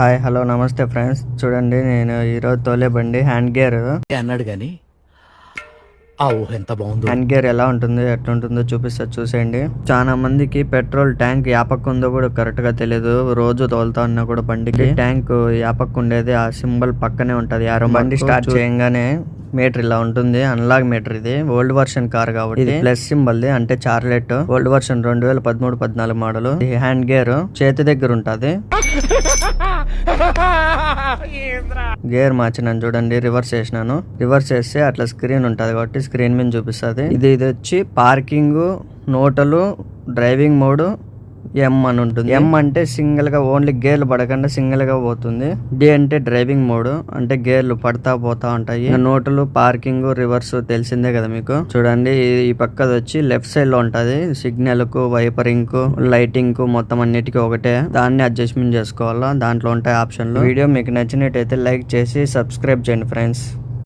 Hi hello నమస్తే friends. చూడండి నేను ఈరోజు తోలే బండి హ్యాండ్ గేర్ అన్నాడు ఊహ ఎంత బాగుందో. హ్యాండ్ గేర్ ఎలా ఉంటుంది ఎట్లా ఉంటుందో చూపిస్తా చూసేయండి. చాలా మందికి పెట్రోల్ ట్యాంక్ యాపక్ ఉందో కూడా కరెక్ట్గా తెలియదు రోజు తోలుతా ఉన్నా కూడా బండికి. ట్యాంక్ యాపక్ ఉండేది ఆ సింబల్ పక్కనే ఉంటది. యారో బండి స్టార్ట్ చేయంగానే మీటర్ ఇలా ఉంటుంది. అన్లాగ్ మీటర్ ఇది. ఓల్డ్ వర్షన్ కార్ కాబట్టి ఇది ప్లస్ సింబల్ ది. అంటే చార్లెట్ ఓల్డ్ వర్షన్ రెండు వేల పదమూడు పద్నాలుగు మోడల్ హ్యాండ్ గేర్ చేతి దగ్గర ఉంటది. గేర్ మార్చినాను చూడండి. రివర్స్ చేసినాను. రివర్స్ చేస్తే అట్లా స్క్రీన్ ఉంటుంది కాబట్టి స్క్రీన్ మీద చూపిస్తుంది. ఇది ఇది వచ్చి పార్కింగ్ నోటలు డ్రైవింగ్ మోడ్ ఎం అని ఉంటుంది. ఎం అంటే సింగిల్గా ఓన్లీ గేర్లు పడకుండా సింగిల్గా పోతుంది. డి అంటే డ్రైవింగ్ మోడ్ అంటే గేర్లు పడతా పోతా ఉంటాయి. నోట్లు నోటులు పార్కింగ్ రివర్స్ తెలిసిందే కదా మీకు? చూడండి ఈ- ఈ పక్కది వచ్చి లెఫ్ట్ సైడ్లో ఉంటది. సిగ్నల్కు వైపరింగ్కు లైటింగ్కు మొత్తం అన్నిటికీ ఒకటే. దాన్ని అడ్జస్ట్మెంట్ చేసుకోవాలా? దాంట్లో ఉంటాయి ఆప్షన్లు వీడియో మీకు నచ్చినట్టయితే లైక్ చేసి సబ్స్క్రైబ్ చేయండి ఫ్రెండ్స్